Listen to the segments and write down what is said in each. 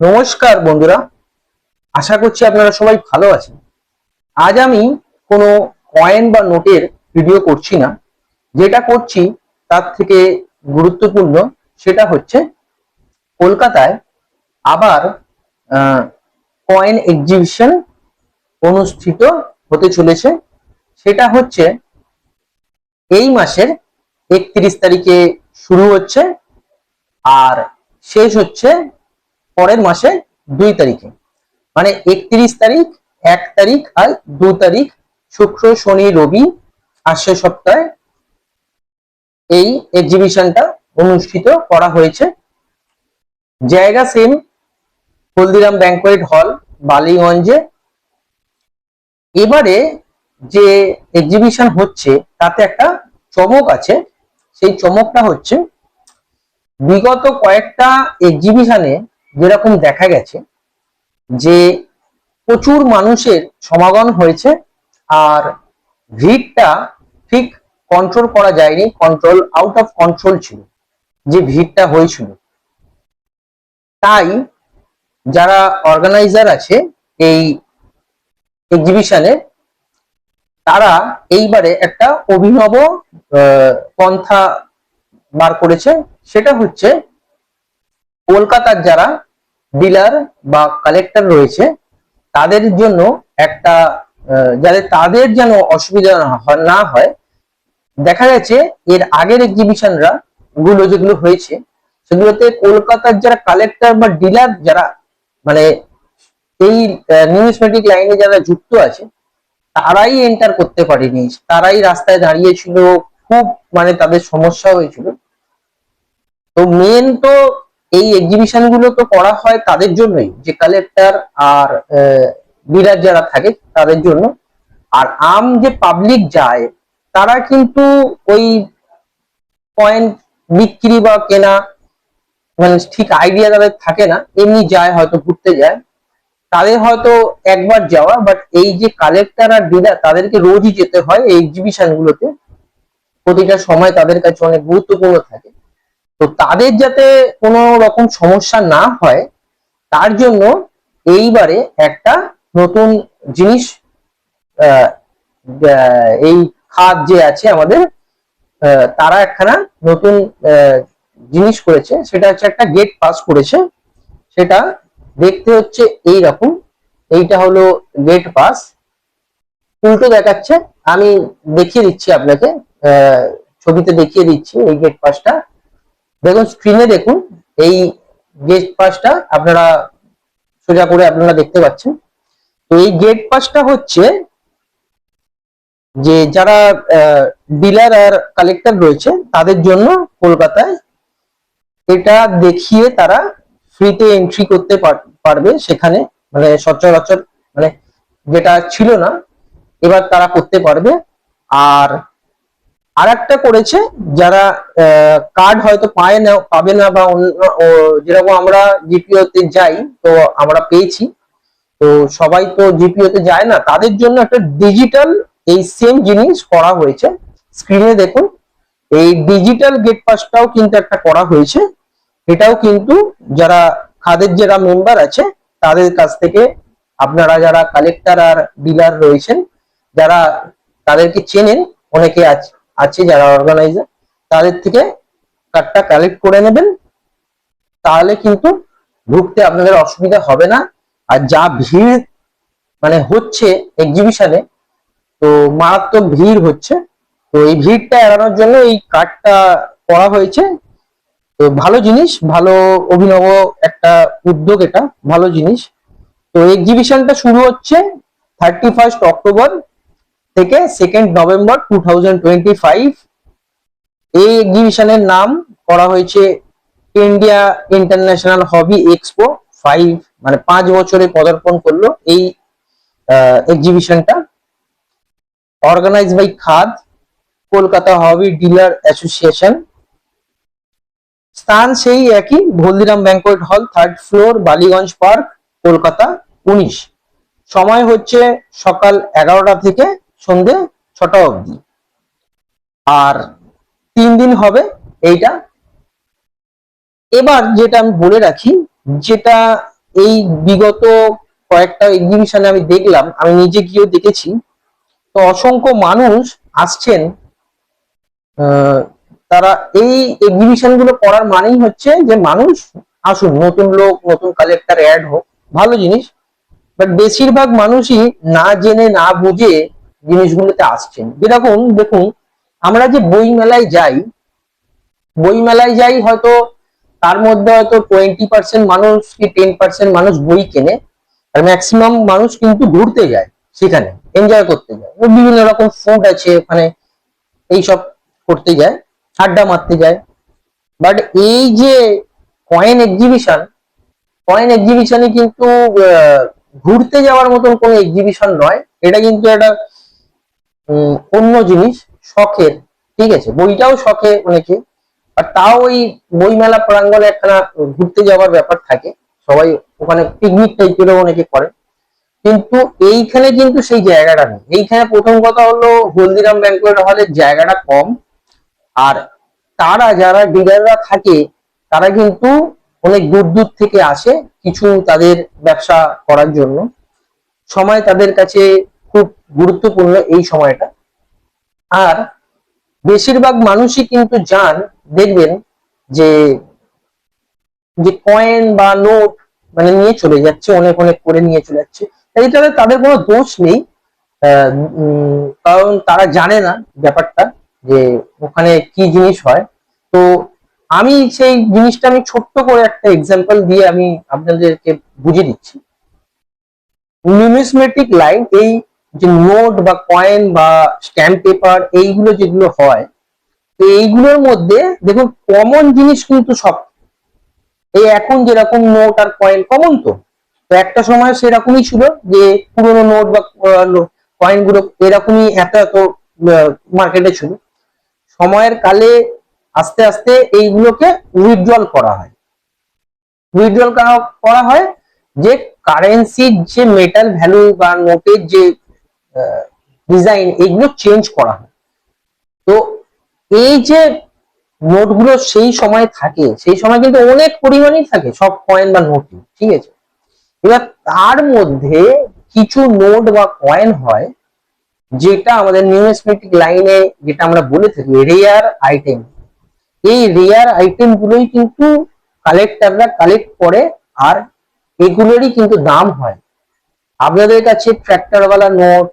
নমস্কার বন্ধুরা, আশা করছি আপনারা সবাই ভালো আছেন। আজ আমি কোনো কয়েন বা নোটের ভিডিও করছি না। যেটা করছি, তার থেকে গুরুত্বপূর্ণ সেটা হচ্ছে, কলকাতায় আবার কয়েন এক্সিবিশন অনুষ্ঠিত হতে চলেছে। সেটা হচ্ছে, এই মাসের একত্রিশ তারিখে শুরু হচ্ছে, আর শেষ হচ্ছে পরের মাসে দুই তারিখে। মানে একত্রিশ তারিখ, এক তারিখ আর দু তারিখ, শুক্র, শনি, রবি আসছে সপ্তাহে এই এক্সিবিশনটা অনুষ্ঠিত করা হয়েছে। জায়গা সেম হলদিরাম ব্যাংকোয়েট হল বালিগঞ্জে। এবারে যে এক্সিবিশন হচ্ছে, তাতে একটা চমক আছে। সেই চমকটা হচ্ছে, বিগত কয়েকটা এক্সিবিশনে যেরকম দেখা গেছে যে প্রচুর মানুষের সমাগম হয়েছে আর ভিড়টা ঠিক কন্ট্রোল করা যায়নি কন্ট্রোল আউট অফ কন্ট্রোল ছিল, যে ভিড়টা হয়েছিল। তাই যারা অর্গানাইজার আছে এই এক্সিবিশনে তারা এইবারে একটা অভিনব পন্থা বার করেছে। সেটা হচ্ছে কলকাতার যারা ডিলার বা কালেক্টর রয়েছে, তাদের জন্য একটা যাতে তাদের যেন অসুবিধা না হয়- না হয়, দেখা গেছে এর আগের এক্সিবিশনরা গুলো যেগুলো হয়েছে, সেগুলোতে কলকাতার যারা কালেক্টর বা ডিলার যারা মানে এই নিউজমেটিক লাইনে যারা যুক্ত আছে, তারাই এন্টার করতে পারেনি। তারাই রাস্তায় দাঁড়িয়েছিল, খুব মানে তাদের সমস্যা হয়েছিল। তো মেন তো এই এক্সিবিশনগুলো তো করা হয় তাদের জন্যই, যে কালেক্টর আর ডিলার যারা থাকে তাদের জন্য। আর আম যে পাবলিক যায়, তারা কিন্তু ওই পয়েন্ট বিক্রি বা কেনা মানে ঠিক আইডিয়া তাদের থাকে না, এমনি যায় হয়তো, ঘুরতে যায়। তাদের হয়তো একবার যাওয়া বাট এই যে কালেক্টর আর ডিলার তাদেরকে রোজই যেতে হয় এই এক্সিবিশন গুলোতে। প্রতিটা সময় তাদের কাছে অনেক গুরুত্বপূর্ণ থাকে। তো তাদের যাতে কোনো রকম সমস্যা না হয়, তার জন্য এইবারে একটা নতুন জিনিস এই খাত যে আছে আমাদের তারা একখানা নতুন জিনিস করেছে। সেটা হচ্ছে একটা গেট পাস করেছে। সেটা দেখতে হচ্ছে এই রকম এইটা হলো গেট পাস উল্টো দেখাচ্ছে। আমি দেখিয়ে দিচ্ছি আপনাকে ছবিতে দেখিয়ে দিচ্ছি এই গেট পাসটা দেখুন স্ক্রিনে দেখুন, এই গেট পাসটা আপনারা সোজা করে আপনারা দেখতে পাচ্ছেন। তো এই গেট পাসটা হচ্ছে যে যারা ডিলার আর কালেক্টর রয়েছে, তাদের জন্য কলকাতায় এটা দেখিয়ে তারা ফ্রিতে এন্ট্রি করতে পার- পারবে সেখানে। মানে সচরাচর মানে যেটা ছিল না, এবার তারা করতে পারবে। আর আর একটা করেছে যারা কার্ড হয়তো পায় না, পাবে না বা যেরকম আমরা জিপিও তে যাই, তো আমরা পেয়েছি। তো সবাই তো জিপিও তে যায় না, তাদের জন্য একটা ডিজিটাল এই সেম জিনিস করা হয়েছে। স্ক্রিনে দেখুন, এই ডিজিটাল গেট পাসটাও কিন্তু একটা করা হয়েছে। এটাও কিন্তু যারা খাদের যারা মেম্বার আছে, তাদের কাছ থেকে আপনারা যারা কালেক্টর আর ডিলার রয়েছেন, যারা তাদেরকে চেনেন, অনেকে আছে আছে যারা অর্গানাইজার তাদের থেকে কার্ডটা কালেক্ট করে নেবেন। তাহলে কিন্তু ঢুকতে আপনাদের অসুবিধা হবে না। আর যা ভিড় মানে হচ্ছে এক্সিবিশনে তো মারাত্মক ভিড় হচ্ছে। তো এই ভিড়টা এড়ানোর জন্য এই কার্ডটা করা হয়েছে। তো ভালো জিনিস, ভালো অভিনব একটা উদ্যোগ এটা, ভালো জিনিস। তো এক্সিবিশনটা শুরু হচ্ছে থার্টি ফার্স্ট অক্টোবর থেকে সেকেন্ড নভেম্বর টু এই এক্সিবিশনের নাম করা হয়েছে India International hobby expo five মানে পাঁচ বছরে পদার্পণ করল এই এক্সিবিশনটা অর্গানাইজ বাই খাদ, কলকাতা হবি ডিলার অ্যাসোসিয়েশন স্থান সেই একই Haldiram banquet hall third floor Ballygunge park, Kolkata, উনিশ। সময় হচ্ছে সকাল এগারোটা থেকে সন্ধে ছটা অবধি। আর তিন দিন হবে এইটা। এবার যেটা আমি বলে রাখি, যেটা এই বিগত কয়েকটা এক্সিবিশনে আমি দেখলাম, আমি নিজে গিয়েও দেখেছি, তো অসংখ্য মানুষ আসছেন তারা এই এক্সিবিশনগুলো করার মানেই হচ্ছে যে মানুষ আসুন, নতুন লোক, নতুন কালেক্টর অ্যাড হোক, ভালো জিনিস। বাট বেশিরভাগ মানুষই না জেনে, না বুঝে জিনিসগুলোতে আসছেন। যেরকম দেখুন আমরা যে বই মেলায় যাই বই মেলায় যাই হয়তো তার মধ্যে হয়তো টোয়েন্টি পার্সেন্ট মানুষ কি টেন পার্সেন্ট মানুষ বই কেনে, আর ম্যাক্সিমাম মানুষ কিন্তু ঘুরতে যায় সেখানে এনজয় করতে যায়। বিভিন্ন রকম ফুড আছে ওখানে এইসব করতে যায়, আড্ডা মারতে যায়। বাট এই যে কয়েন এক্সিবিশন কয়েন এক্সিবিশনে কিন্তু ঘুরতে যাওয়ার মতন কোনো এক্সিবিশন নয়। এটা কিন্তু একটা অন্য জিনিস শখের, ঠিক আছে? বইটাও শখে অনেকে, আর তাও ওই বইমেলা প্রাঙ্গণে একখানা ঘুরতে যাওয়ার ব্যাপার থাকে। সবাই ওখানে পিকনিক টাইপেরও অনেকে করে। কিন্তু এইখানে কিন্তু সেই জায়গাটা নেই। এইখানে প্রথম কথা হলো হলদিরাম ব্যাংকুয়েট হলের জায়গাটা কম। আর তারা যারা ডিলাররা থাকে, তারা কিন্তু অনেক দূর দূর থেকে আসে কিছু তাদের ব্যবসা করার জন্য। সময় তাদের কাছে খুব গুরুত্বপূর্ণ এই সময়টা। আর বেশিরভাগ মানুষই কিন্তু যান, দেখবেন যে যে কয়েন বা নোট মানে নিয়ে চলে যাচ্ছে, অনেক অনেক করে নিয়ে চলে যাচ্ছে। এইটাতে তাদের কোনো দোষ নেই। কারণ তারা জানে না ব্যাপারটা যে ওখানে কি জিনিস হয়। তো আমি সেই জিনিসটা আমি ছোট্ট করে একটা এক্সাম্পল দিয়ে আমি আপনাদেরকে বুঝিয়ে দিচ্ছি। নিউমিসমেটিক লাইন এই যে নোট বা কয়েন বা স্ট্যাম্প পেপার এইগুলো যেগুলো হয়, তো এইগুলোর মধ্যে দেখুন কমন জিনিস কিন্তু সব। এই এখন যেরকম নোট আর কয়েন কমন তো তো একটা সময় সেরকমই ছিল যে পুরোনো নোট বা কয়েনগুলো এরকমই এত এত মার্কেটে ছিল। সময়ের কালে আস্তে আস্তে এইগুলোকে উইথড্রল করা হয়। উইথড্রল করা হয় যে কারেন্সির যে মেটাল ভ্যালু বা নোটের যে ডিজাইন এগুলো চেঞ্জ করা হয়। তো এই যে নোটগুলো সেই সময় থাকে, সেই সময় কিন্তু অনেক পরিমাণেই থাকে, সব কয়েন বা নোটই, ঠিক আছে? এবার তার মধ্যে কিছু নোট বা কয়েন হয়, যেটা আমাদের নিউমেসমেটিক লাইনে যেটা আমরা বলে থাকি রেয়ার আইটেম এই রেয়ার আইটেম গুলোই কিন্তু কালেক্টাররা কালেক্ট করে আর এগুলোরই কিন্তু দাম হয়। আপনাদের কাছে ট্র্যাক্টরওয়ালা নোট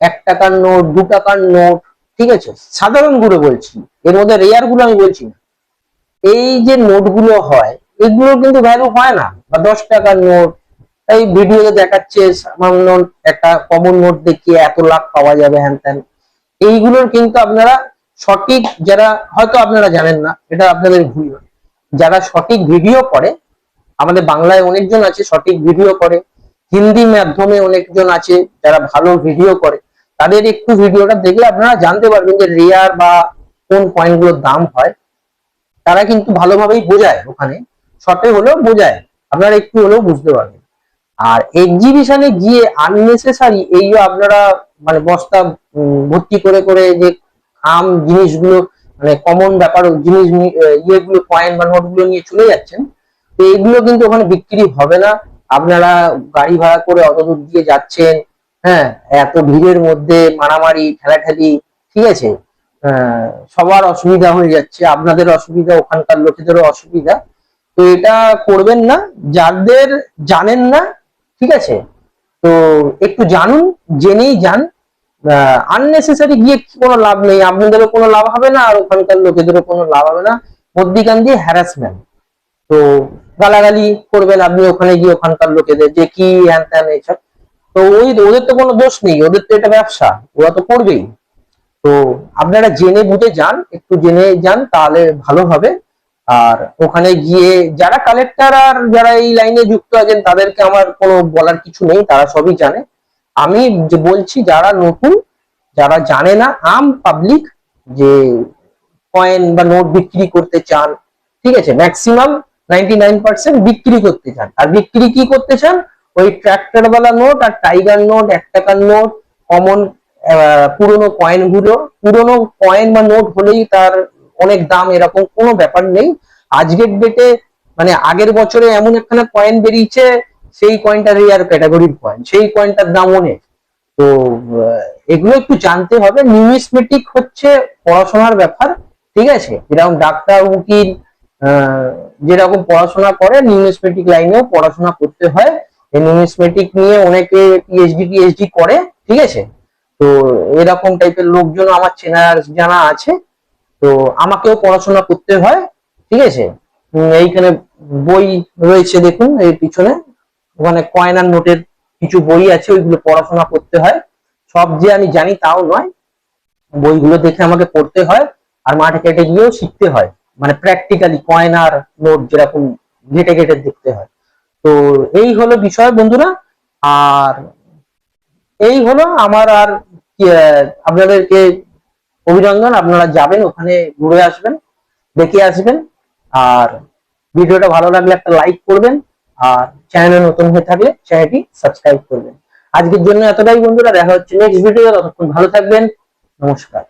এক টাকার নোট দু টাকার নোট, ঠিক আছে? সাধারণগুলো বলছি। এর মধ্যে রেয়ারগুলো আমি বলছি না। এই যে নোটগুলো হয়, এগুলো কিন্তু ভ্যালু হয় না। বা দশ টাকার নোট, এই ভিডিওতে দেখাচ্ছে সামান্য একটা কমন নোট দেখিয়ে এত লাখ পাওয়া যাবে, হ্যান ত্যান। এইগুলোর কিন্তু আপনারা সঠিক যারা, হয়তো আপনারা জানেন না, এটা আপনাদের ভুল। নয়। যারা সঠিক ভিডিও করে, আমাদের বাংলায় অনেকজন আছে সঠিক ভিডিও করে, হিন্দি মাধ্যমে অনেকজন আছে যারা ভালো ভিডিও করে। তাদের একটু ভিডিওটা দেখলে আপনারা জানতে পারবেন যে রেয়ার বা কোন কয়েনগুলোর দাম হয়। তারা কিন্তু ভালোভাবেই বোঝায় ওখানে। শর্টে হলেও বোঝায়। আপনারা একটু হলেও বুঝতে পারবেন। আর এক্সিবিশনে গিয়ে আননেসেসারি এই আপনারা মানে বস্তা ভর্তি করে করে যে আম জিনিসগুলো মানে কমন ব্যাপার জিনিস ইয়েগুলো কয়েন বা নোটগুলো নিয়ে চলে যাচ্ছেন, তো এগুলো কিন্তু ওখানে বিক্রি হবে না। আপনারা গাড়ি ভাড়া করে অত দূর দিয়ে যাচ্ছেন। হ্যাঁ এত ভিড়ের মধ্যে মারামারি, ঠেলাঠেলি, ঠিক আছে? সবার অসুবিধা হয়ে যাচ্ছে, আপনাদের অসুবিধা, ওখানকার লোকেদেরও অসুবিধা। তো এটা করবেন না, যাদের জানেন না, ঠিক আছে? তো একটু জানুন, জেনেই যান। আননেসেসারি গিয়ে কোনো লাভ নেই, আপনাদেরও কোনো লাভ হবে না, আর ওখানকার লোকেদেরও কোনো লাভ হবে না। মধ্যিখান দিয়ে হ্যারাসমেন্ট তো গালাগালি করবেন আপনি ওখানে গিয়ে, ওখানকার লোকেদের, যে কি হ্যান ত্যান এইসব। তো ওই ওদের তো কোনো দোষ নেই, ওদের তো এটা ব্যবসা, ওরা তো করবেই। তো আপনারা জেনে বুঝে যান, একটু জেনে যান, তাহলে ভালো হবে। আর ওখানে গিয়ে যারা কালেক্টর আর যারা এই লাইনে যুক্ত আছেন, তাদেরকে আমার কোনো বলার কিছু নেই, তারা সবই জানে। আমি বলছি, যারা নতুন, যারা জানে না, আম পাবলিক যে কয়েন বা নোট বিক্রি করতে চান, ঠিক আছে ম্যাক্সিমাম নাইনটি বিক্রি করতে চান। আর বিক্রি কি করতে চান? ওই ট্র্যাক্টর বালা নোট আর টাইগার নোট এক টাকার নোট কমন পুরোনো কয়েনগুলো। পুরোনো কয়েন বা নোট হলেই তার অনেক দাম, এরকম কোনো ব্যাপার নেই। আজকের ডেটে মানে আগের বছরে এমন একখানা কয়েন বেরিয়েছে, সেই কয়েনটা রেয়ার ক্যাটাগরির কয়েন সেই কয়েনটার দাম অনেক। তো এগুলো একটু জানতে হবে। নিউমিসমেটিক হচ্ছে পড়াশোনার ব্যাপার, ঠিক আছে? যেরকম ডাক্তার, উকিল যেরকম পড়াশোনা করে নিউমিসমেটিক লাইনেও পড়াশোনা করতে হয়। নিউমিসমেটিক নিয়ে অনেকে পিএইচডি পিএইচডি করে, ঠিক আছে? তো এরকম টাইপের লোকজন আমার চেনার জানা আছে, তো আমাকেও পড়াশোনা করতে হয়, ঠিক আছে? এইখানে বই রয়েছে দেখুন এই পিছনে। ওখানে কয়েন আর নোটের কিছু বই আছে, ওইগুলো পড়াশোনা করতে হয়। সব যে আমি জানি তাও নয়। বইগুলো দেখে আমাকে পড়তে হয়, আর মাঠে কেটে গিয়েও শিখতে হয়। মানে প্র্যাকটিক্যালি কয়েন আর নোট যেরকম ঘেটে ঘেটে দেখতে হয়। তো এই হলো বিষয় বন্ধুরা। আর এই হলো আমার আর আপনাদেরকে অভিনন্দন। আপনারা যাবেন, ওখানে ঘুরে আসবেন, দেখে আসবেন। আর ভিডিওটা ভালো লাগলে একটা লাইক করবেন। আর চ্যানেলে নতুন হয়ে থাকলে চ্যানেলটি সাবস্ক্রাইব করবেন। আজকের জন্য এতটাই বন্ধুরা। দেখা হচ্ছে নেক্সট ভিডিও ততক্ষণ ভালো থাকবেন। নমস্কার।